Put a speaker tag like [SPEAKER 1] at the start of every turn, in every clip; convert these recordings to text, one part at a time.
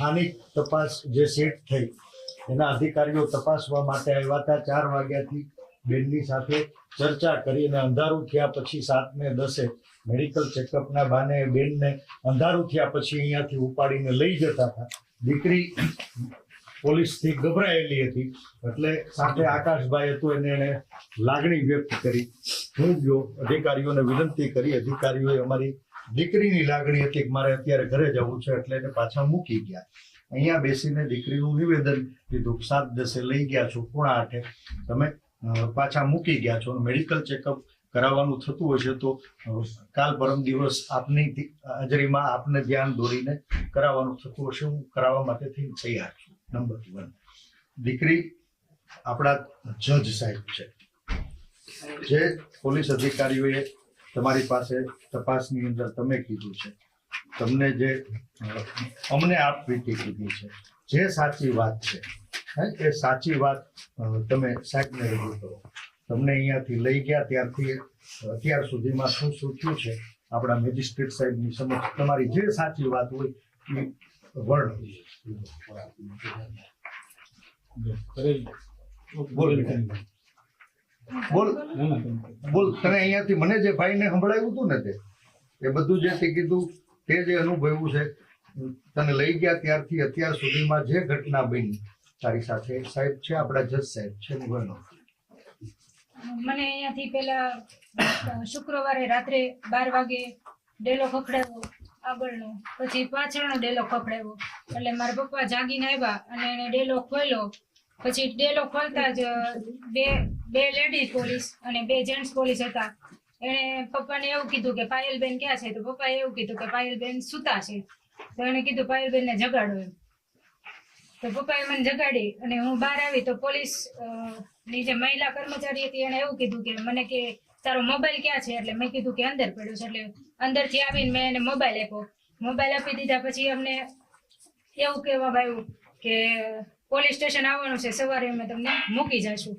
[SPEAKER 1] સ્થાનિક તપાસ જે સેટ થઈ, એના અધિકારીઓ તપાસવા માટે આવ્યા હતા. ચાર વાગ્યાથી બેનની સાથે ચર્ચા કરી અને અંધારું થયા પછી સાત ને દસે મેડિકલ ચેકઅપના બાને બેનને અંધારું થયા પછી અહીંયાથી ઉપાડીને લઈ જતા હતા. દીકરી પોલીસથી ગભરાયેલી હતી, એટલે સાથે આકાશભાઈ હતું એને એને લાગણી વ્યક્ત કરી. હું ગયો અધિકારીઓને વિનંતી કરી, અધિકારીઓએ અમારી દીકરીની લાગણી હતી કે મારે અત્યારે ઘરે જવું છે એટલે એને પાછા મૂકી ગયા. અહીંયા બેસીને દીકરીનું નિવેદન લીધું કે સાત દસે લઈ ગયા છો પોણા આઠે. તમે પાછા મૂકી ગયા છો મેડિકલ ચેકઅપ કરાવવાનું થતું હશે તો કાલ પરમ દિવસ આપની હાજરીમાં આપને ધ્યાન દોરીને કરાવવાનું થતું હશે. હું કરાવવા માટે થઈને તૈયાર છું. Number one. દીકરી આપણા જજ સાહેબ છે. જે પોલીસ અધિકારીઓએ તમારી પાસે તપાસની અંદર તમે કીધું છે તમને જે અમને આપ કીધી છે જે સાચી વાત છે એ સાચી વાત તમે સાહેબને રજૂ કરો તમને અહીંયાથી લઈ ગયા ત્યારથી અત્યાર સુધીમાં શું શું થયું છે આપણા મેજિસ્ટ્રેટ સાહેબની સમક્ષ તમારી જે સાચી વાત હોય એ વર્ણ બોલ. બોલ. બોલ, તને અહીંયાથી મને જે ભાઈને સંભળાયું હતું ને તે, એ બધું જે કીધું, તે જે અનુભવ્યું છે, તને લઈ ગયા ત્યારથી અત્યાર સુધીમાં જે ઘટના બની, તારી સાથે સાહેબ છે, આપણા જજ સાહેબ છે એનું
[SPEAKER 2] મને અહીંયાથી પેલા શુક્રવારે રાત્રે બાર વાગે ડેલો ખખડાવ્યો, આગળનો. પછી પાછળનો ડેલો ખખડાવ્યો. એટલે મારા પપ્પા જાગીને આવ્યા અને એને ડેલો ખોલ્યો પછી ડેલો ખોલતા જ બે બે લેડીઝ પોલીસ અને બે જેન્ટ્સ પોલીસ હતા. એણે પપ્પાને એવું કીધું કે પાયલબેન ક્યાં છે? તો પપ્પાએ એવું કીધું કે પાયલબેન સુતા છે. તો એણે કીધું પાયલબેનને જગાડો એમ. તો પપ્પાએ મને જગાડી અને હું બહાર આવી તો પોલીસની જે મહિલા કર્મચારી હતી એણે એવું કીધું કે મને કે તારો મોબાઈલ ક્યાં છે? એટલે મેં કીધું કે અંદર પડ્યો છે. એટલે અંદરથી આવીને મેં એને મોબાઈલ આપ્યો. મોબાઈલ આપી દીધા પછી અમને એવું કહેવામાં આવ્યું કે, પોલીસ સ્ટેશન આવવાનું છે. સવારે અમે તમને મૂકી જશું.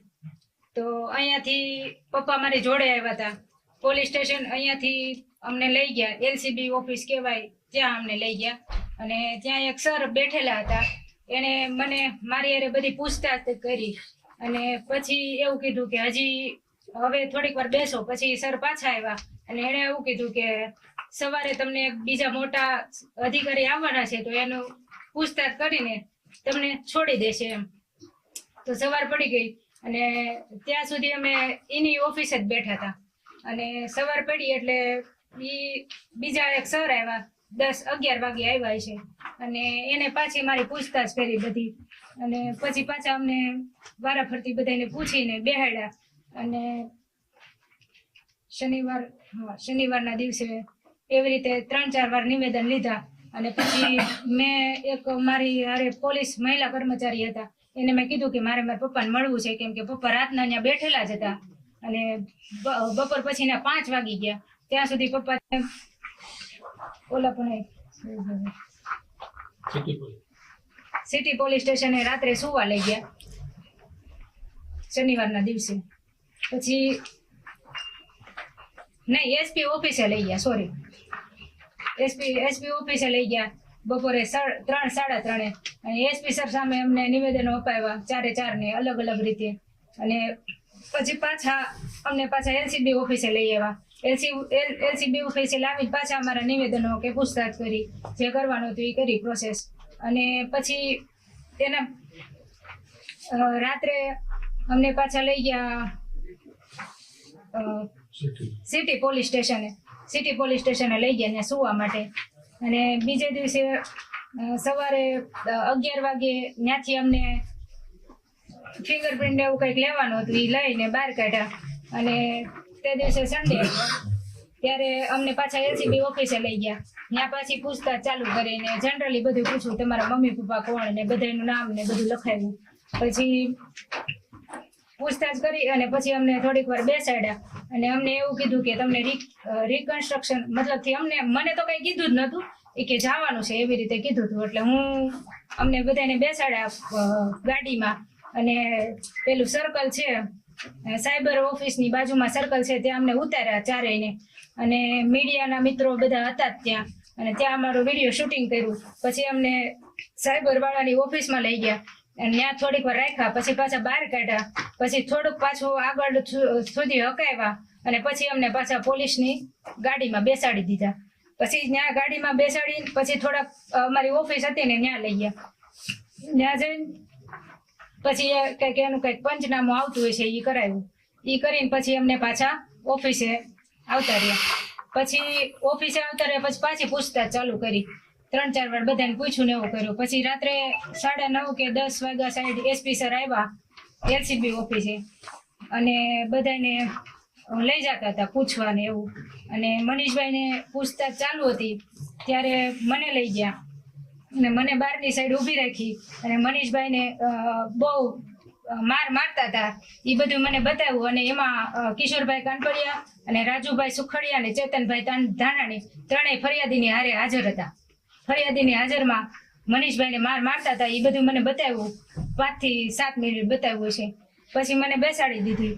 [SPEAKER 2] તો અહીંયાથી પપ્પા મારી જોડે આવ્યા હતા. પોલીસ સ્ટેશન અહીંયાથી અમને લઈ ગયા. એલસીબી ઓફિસ કહેવાય, ત્યાં અમને લઈ ગયા. અને ત્યાં એક સર બેઠેલા હતા. એણે મને મારી અરે બધી પૂછતાછ કરી. અને પછી એવું કીધું કે હજી હવે થોડીક વાર બેસો, પછી સર પાછા આવ્યા. અને એણે એવું કીધું કે સવારે તમને બીજા મોટા અધિકારી આવવાના છે, તો એનું પૂછતાછ કરીને તમને છોડી દેશે એમ. તો સવાર પડી ગઈ. અને ત્યાં સુધી અમે એની ઓફિસે જ બેઠા હતા. અને સવાર પડી એટલે ઈ બીજા એક સર આવ્યા, દસ અગિયાર વાગે આવ્યા છે અને એને પાછી મારી પૂછતાછ કરી બધી. અને પછી પાછા અમને વારાફરતી બધાને પૂછીને બેહાડ્યા. અને શનિવાર, હા, શનિવારના દિવસે એવી રીતે ત્રણ ચાર વાર નિવેદન લીધા. અને પછી મેં એક મારી હારે પોલીસ મહિલા કર્મચારી હતા. એને મેં કીધું કે મારે મારા પપ્પાને મળવું છે કેમ કે પપ્પા રાતના ત્યાં બેઠેલા જ હતા. અને બપોર પછી એના પાંચ વાગી ગયા. ત્યાં સુધી પપ્પા ઓલા પણ સિટી પોલીસ સ્ટેશને રાત્રે સુવા લઈ ગયા. શનિવારના દિવસે. પછી નહીં એસપી ઓફિસે લઈ ગયા સોરી. એસપી એસપી ઓફિસે લઈ ગયા. બપોરે ત્રણ સાડા ત્રણે. અને એસપી સર સામે અમને નિવેદનો અપાવ્યા ચારે ચાર ને અલગ અલગ રીતે. અને પછી પાછા અમને પાછા એલસીબી ઓફિસે લઈ આવ્યા. એલસી એલસીબી ઓફિસે લાવી પાછા અમારા નિવેદનો કે પૂછતાછ કરી જે કરવાનું હતું એ કરી પ્રોસેસ અને પછી તેના રાત્રે અમને પાછા લઈ ગયા સિટી પોલીસ સ્ટેશને. સિટી પોલીસ સ્ટેશને લઈ ગયા ત્યાં સુવા માટે. અને બીજે દિવસે સવારે અગિયાર વાગે ત્યાંથી અમને ફિંગરપ્રિન્ટ એવું કંઈક લેવાનું હતું એ લઈને બહાર કાઢ્યા અને તે દિવસે સન્ડે ત્યારે અમને પાછા એલસીબી ઓફિસે લઈ ગયા. ત્યાં પાછી પૂછતાછ ચાલુ કરીને જનરલી બધું પૂછ્યું, તમારા મમ્મી, પપ્પા કોણ? ને બધાનું નામ ને બધું લખાવ્યું. પછી પૂછતાછ કરી અને પછી અમને થોડીક વાર બેસાડ્યા. અને અમને એવું કીધું કે તમને રિકન્સ્ટ્રક્શન મતલબથી અમને, મને તો કઈ કીધું જ નહોતું એ કે જવાનું છે એવી રીતે કીધું હતું એટલે હું અમને બધાને બેસાડ્યા ગાડીમાં અને પેલું સર્કલ છે સાયબર ઓફિસની બાજુમાં સર્કલ છે, ત્યાં અમને ઉતાર્યા ચારેયને. અને મીડિયાના મિત્રો બધા હતા ત્યાં. અને ત્યાં અમારું વીડિયો શૂટિંગ કર્યું. પછી અમને સાયબર વાળાની ઓફિસમાં લઈ ગયા. અને ત્યાં થોડીક વાર રાખ્યા, પછી પાછા બહાર કાઢ્યા. પછી થોડુંક પાછું આગળ સુધી હકાવ્યા અને પછી અમને પાછા પોલીસની ગાડીમાં બેસાડી દીધા. પછી ત્યાં ગાડીમાં બેસાડી પછી થોડાક અમારી ઓફિસ હતી ને ત્યાં લઈ ગયા. ત્યાં જઈને પછી કંઈક એનું કંઈક પંચનામું આવતું હોય છે એ કરાવ્યું એ કરીને પછી અમને પાછા ઓફિસે આવતા રહ્યા. પછી ઓફિસે આવતા રહ્યા, પછી પાછી પૂછતાછ ચાલુ કરી. ત્રણ, ચાર વાર બધાને પૂછ્યું ને એવું કર્યું. પછી રાત્રે સાડા નવ કે દસ વાગ્યા સાઈડ એસપી સર આવ્યા, એલસીબી ઓફિસે. અને બધાને લઈ જતા હતા પૂછવા ને એવું. અને મનીષભાઈને પૂછતાછ ચાલુ હતી, ત્યારે મને લઈ ગયા. અને મને બહારની સાઈડ ઊભી રાખી અને મનીષભાઈને બહુ માર મારતા હતા. એ બધું મને બતાવ્યું અને એમાં કિશોરભાઈ કાનપડિયા અને રાજુભાઈ સુખડિયા અને ચેતનભાઈ તાન- ધાનાણી ત્રણેય ફરિયાદીની હારે હાજર હતા. ફરિયાદીની હાજરમાં મનીષભાઈને માર મારતા હતા. એ બધું મને બતાવ્યું. પાંચથી સાત મિનિટ બતાવ્યું છે પછી મને બેસાડી દીધી.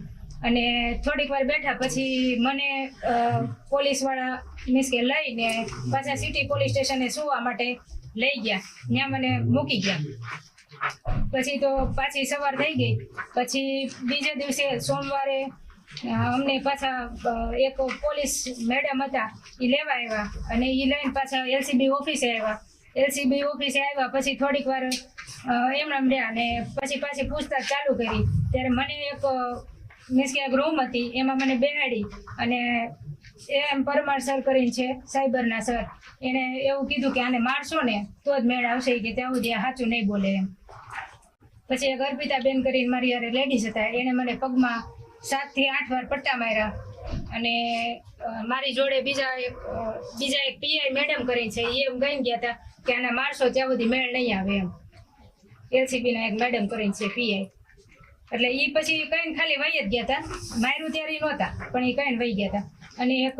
[SPEAKER 2] અને થોડીક વાર બેઠા પછી મને પોલીસવાળા મીન્સ કે લઈને પાછા સિટી પોલીસ સ્ટેશને સુવા માટે લઈ ગયા. ત્યાં મને મૂકી ગયા. પછી તો પાછી સવાર થઈ ગઈ. પછી બીજા દિવસે સોમવારે અમને પાછા એક પોલીસ મેડમ હતા એ લેવા આવ્યા અને એ લઈને પાછા એલસીબી ઓફિસે આવ્યા. એલસીબી ઓફિસે આવ્યા પછી થોડીક વાર એમણે રહ્યા અને પછી પાછી પૂછતાછ ચાલુ કરી. ત્યારે મને એક મીન્સ કે એક રૂમ હતી, એમાં મને બેહાડી અને એમ પરમાર સર કરીને છે, સાયબરના સર એને એવું કીધું કે આને મારશો ને, તો જ મેળ આવશે કે ત્યાં સુધી સાચું નહીં બોલે એમ. પછી એક અર્પિતા બેન કરીને મારી યારે લેડીઝ હતા, એને મને પગમાં સાતથી આઠ વાર પટ્ટા માર્યા. અને મારી જોડે બીજા એક બીજા એક પીઆઈ મેડમ કરીને છે એ એમ ગઈ ગયા હતા કે આને મારશો, ત્યાં સુધી મેળ નહીં આવે એમ. એલસીબી ના એક મેડમ કરીને છે પીઆઈ એટલે એ પછી કઈ ખાલી વહી જ ગયા હતા માર્યું ત્યારે નહોતા પણ એ કઈ વહી ગયા હતા અને એક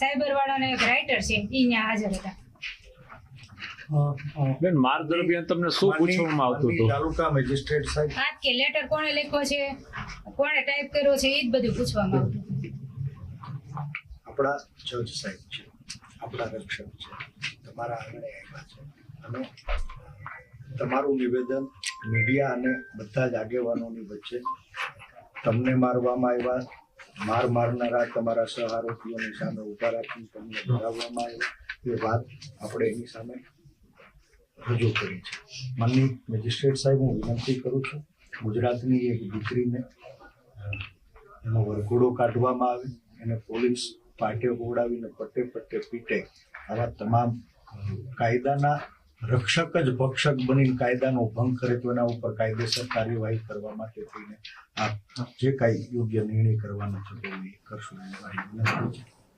[SPEAKER 2] સાયબર વાળાના એક રાઇટર છે એ ત્યાં હાજર હતા.
[SPEAKER 3] બેન માર દરમિયાન તમને શું પૂછવામાં આવતું હતું?
[SPEAKER 1] તાલુકા મેજિસ્ટ્રેટ સાહેબ.
[SPEAKER 2] આજ કે લેટર કોણે લખ્યો છે કોણે ટાઈપ કર્યો છે એ જ બધું પૂછવામાં આવતું
[SPEAKER 1] આપણા જજ સાહેબ છે આપણા રક્ષક છે તમારા આંગણે આવ્યા છે. અને તમારું નિવેદન મીડિયા અને બધા જ આગેવાનોની વચ્ચે તમને મારવામાં આવ્યા. માર મારનારા તમારા સહારોપીઓની સામે ઊભા રાખીને તમને ડરાવવામાં આવ્યા. એ વાત આપણે એની સામે રજૂ કરી છે. માનની મેજિસ્ટ્રેટ સાહેબ, હું વિનંતી કરું છું, ગુજરાતની એક દીકરીને એનો વરઘોડો કાઢવામાં આવે, એને પોલીસ પાટે હોવડાવીને પટ્ટે પટ્ટે પીટે આવા તમામ કાયદાના રક્ષક જ ભક્ષક બનીને કાયદાનો ભંગ કરે તો એના ઉપર કાયદેસર કાર્યવાહી કરવા માટે થઈને આ જે કાંઈ યોગ્ય નિર્ણય કરવાનો છે એ કરશું. એની મારી વિનંતી છે